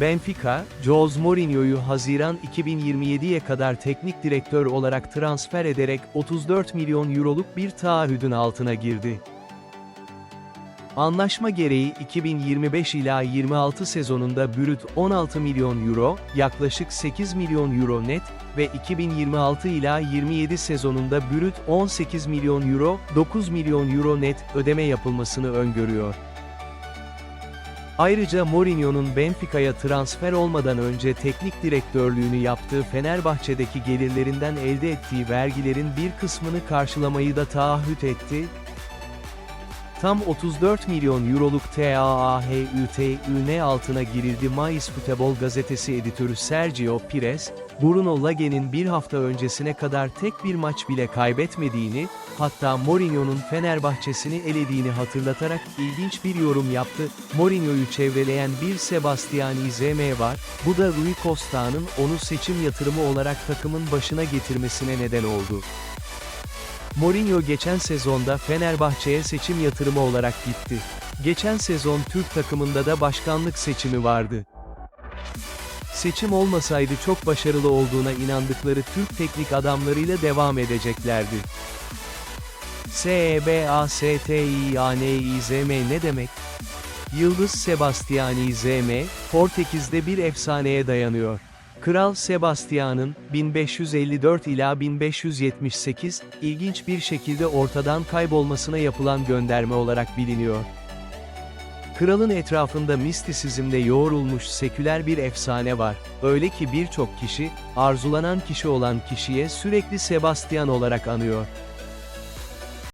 Benfica, Jose Mourinho'yu Haziran 2027'ye kadar teknik direktör olarak transfer ederek 34 milyon euroluk bir taahhüdün altına girdi. Anlaşma gereği 2025 ila 26 sezonunda brüt 16 milyon euro, yaklaşık 8 milyon euro net ve 2026 ila 27 sezonunda brüt 18 milyon euro, 9 milyon euro net ödeme yapılmasını öngörüyor. Ayrıca Mourinho'nun Benfica'ya transfer olmadan önce teknik direktörlüğünü yaptığı Fenerbahçe'deki gelirlerinden elde ettiği vergilerin bir kısmını karşılamayı da taahhüt etti, Tam 34 milyon euroluk TAAHÜTÜN altına girildi Mais Futebol gazetesi editörü Sergio Pires, Bruno Lage'nin bir hafta öncesine kadar tek bir maç bile kaybetmediğini, hatta Mourinho'nun Fenerbahçesini elediğini hatırlatarak ilginç bir yorum yaptı. Mourinho'yu çevreleyen bir Sebastian İzeme var, bu da Rui Costa'nın onu seçim yatırımı olarak takımın başına getirmesine neden oldu. Mourinho geçen sezonda Fenerbahçe'ye seçim yatırımı olarak gitti. Geçen sezon Türk takımında da başkanlık seçimi vardı. Seçim olmasaydı çok başarılı olduğuna inandıkları Türk teknik adamlarıyla devam edeceklerdi. S-E-B-A-S-T-İ-A-N-İ-Z-M ne demek? Yıldız Sebastian İzm, Portekiz'de bir efsaneye dayanıyor. Kral Sebastian'ın 1554 ila 1578 ilginç bir şekilde ortadan kaybolmasına yapılan gönderme olarak biliniyor. Kralın etrafında mistisizmde yoğrulmuş seküler bir efsane var. Öyle ki birçok kişi, arzulanan kişi olan kişiye sürekli Sebastian olarak anıyor.